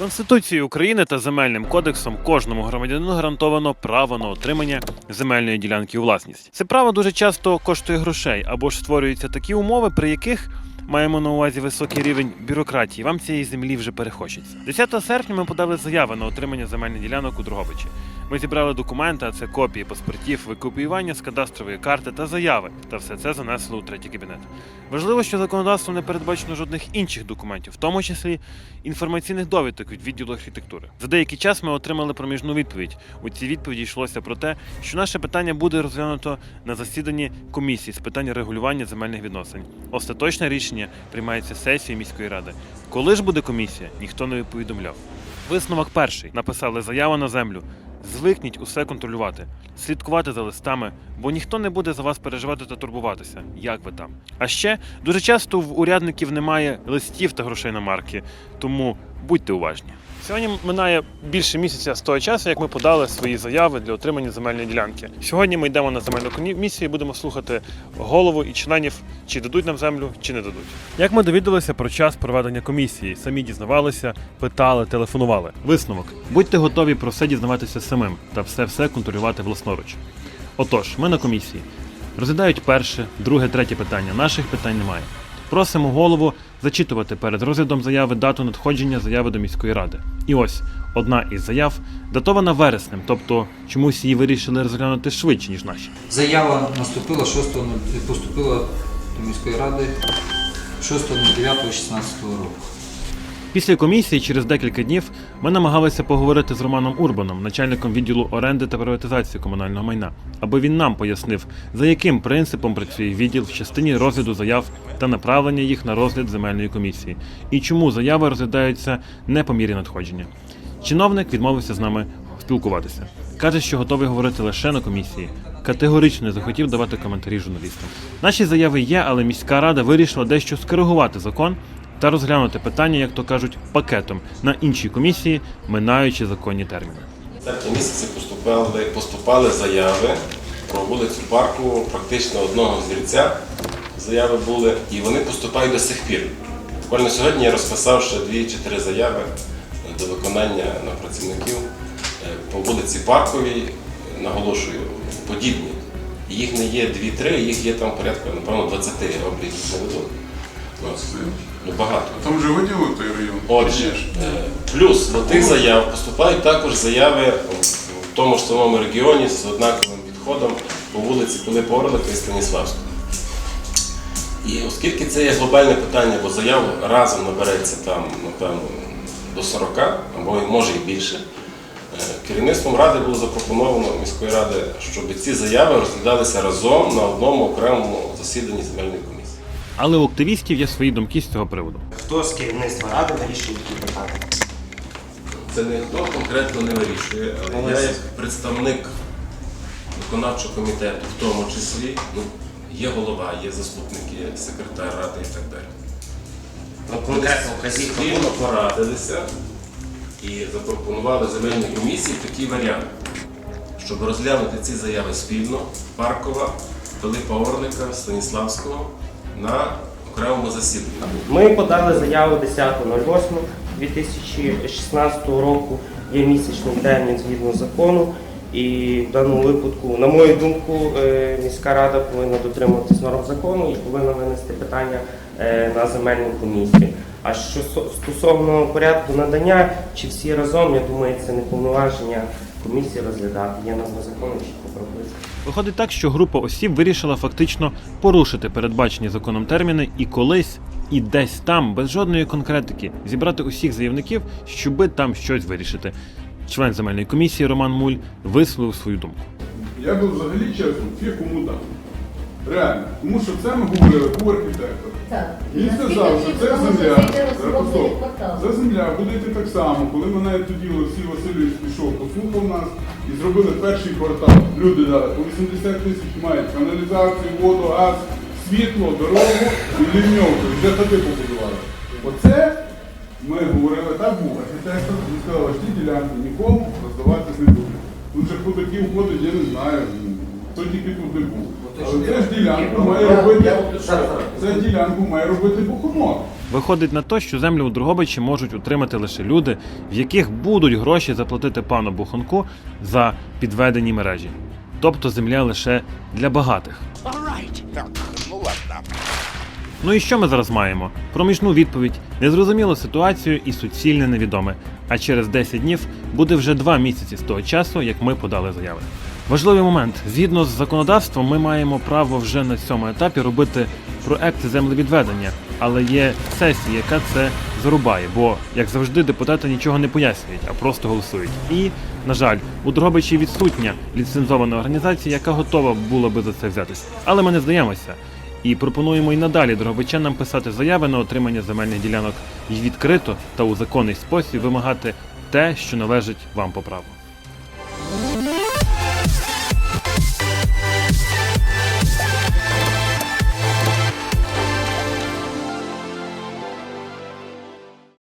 Конституцією України та земельним кодексом кожному громадянину гарантовано право на отримання земельної ділянки у власність. Це право дуже часто коштує грошей або ж створюються такі умови, при яких маємо на увазі високий рівень бюрократії. Вам цієї землі вже перехочеться. 10 серпня ми подали заяви на отримання земельних ділянок у Дрогобичі. Ми зібрали документи, а це копії паспортів, викопіювання з кадастрової карти та заяви. Та все це занесли у третій кабінет. Важливо, що законодавством не передбачено жодних інших документів, в тому числі інформаційних довідок від відділу архітектури. За деякий час ми отримали проміжну відповідь. У цій відповіді йшлося про те, що наше питання буде розглянуто на засіданні комісії з питань регулювання земельних відносин. Остаточне рішення приймається сесією міської ради. Коли ж буде комісія, ніхто не повідомляв. Висновок перший написали заяву на землю. Звикніть усе контролювати, слідкувати за листами, бо ніхто не буде за вас переживати та турбуватися, як ви там. А ще дуже часто в урядників немає листів та грошей на марки, тому будьте уважні. Сьогодні минає більше місяця з того часу, як ми подали свої заяви для отримання земельної ділянки. Сьогодні ми йдемо на земельну комісію і будемо слухати голову і членів, чи дадуть нам землю, чи не дадуть. Як ми довідалися про час проведення комісії, самі дізнавалися, питали, телефонували. Висновок: будьте готові про все дізнаватися самим та все все контролювати власноруч. Отож, ми на комісії. Розглядають перше, друге, третє питання. Наших питань немає. Просимо голову зачитувати перед розглядом заяви дату надходження заяви до міської ради. І ось одна із заяв датована вереснем, тобто чомусь її вирішили розглянути швидше, ніж наші. Заява наступила 6, поступила до міської ради 6.09.16 року. Після комісії через декілька днів ми намагалися поговорити з Романом Урбаном, начальником відділу оренди та приватизації комунального майна, аби він нам пояснив, за яким принципом працює відділ в частині розгляду заяв та направлення їх на розгляд земельної комісії, і чому заяви розглядаються не по мірі надходження. Чиновник відмовився з нами спілкуватися. Каже, що готовий говорити лише на комісії. Категорично не захотів давати коментарі журналістам. Наші заяви є, але міська рада вирішила дещо скоригувати закон та розглянути питання, як то кажуть, пакетом на іншій комісії, минаючи законні терміни. В місяці поступали, поступали заяви про вулицю парку практично одного зрільця. Заяви були, і вони поступають до сих пір. Буквально сьогодні я розписав ще дві чи три заяви до виконання на працівників е, по вулиці Парковій, наголошую, подібні. Їх не є дві-три, їх є там порядка, напевно, 20 облік не веду. Ось. Ну, багато. Там вже виділили той район? Отже, е, плюс до тих заяв поступають також заяви в тому ж самому регіоні з однаковим підходом по вулиці Пилипа Орлика і Станіславського. І оскільки це є глобальне питання, бо заяв разом набереться там, напевно, до 40, або може і більше, е, керівництвом ради було запропоновано міської ради, щоб ці заяви розглядалися разом на одному окремому засіданні земельної комісії. Але у активістів є свої думки з цього приводу. Хто з керівництва ради вирішує такі питання? Це ніхто конкретно не вирішує, але я як представник виконавчого комітету, в тому числі, ну, є голова, є заступники, є секретар ради і так далі. Ну, конкретно вказівка Спільно була. порадилися і запропонували земельній комісії такий варіант, щоб розглянути ці заяви спільно Паркова, Пилипа Орлика, Станіславського на окремому засіданні. Ми подали заяву 10.08.2016 року. Є місячний термін згідно закону. І в даному випадку, на мою думку, е, міська рада повинна дотримуватись норм закону і повинна винести питання е, на земельну комісію. А що стосовно порядку надання, чи всі разом, я думаю, це не повноваження комісії розглядати. Є норма закону чітко прописано. Виходить так, що група осіб вирішила фактично порушити передбачені законом терміни і колись, і десь там, без жодної конкретики, зібрати усіх заявників, щоби там щось вирішити. Член земельної комісії Роман Муль висловив свою думку. Я би взагалі чесно, всі кому дав. Реально. Тому що це ми говорили, був архітектор. Так. Він сказав, що це земля. Це земля буде йти так само. Коли мене тоді Олексій Васильович пішов, послухав нас і зробили перший квартал. Люди дали по 80 тисяч мають каналізацію, воду, газ, світло, дорогу і лівньовку. І Вже хати побудували. Оце ми говорили, так був архітектор, він сказав, що ті ділянки нікому роздаватись не будуть. Тут же худаків ходить, я не знаю, хто тільки тут не був. Але це ж ділянку має робити. Це ділянку має робити бухомол. Виходить на те, що землю у Дрогобичі можуть утримати лише люди, в яких будуть гроші заплатити пану Буханку за підведені мережі. Тобто земля лише для багатих. Ну і що ми зараз маємо? Проміжну відповідь, незрозумілу ситуацію і суцільне невідоме. А через 10 днів буде вже 2 місяці з того часу, як ми подали заяви. Важливий момент. Згідно з законодавством, ми маємо право вже на цьому етапі робити проекти землевідведення, але є сесія, яка це зарубає, бо, як завжди, депутати нічого не пояснюють, а просто голосують. І, на жаль, у Дрогобичі відсутня ліцензована організація, яка готова була би за це взятися. Але ми не здаємося. І пропонуємо і надалі дрогобичанам писати заяви на отримання земельних ділянок і відкрито та у законний спосіб вимагати те, що належить вам по праву.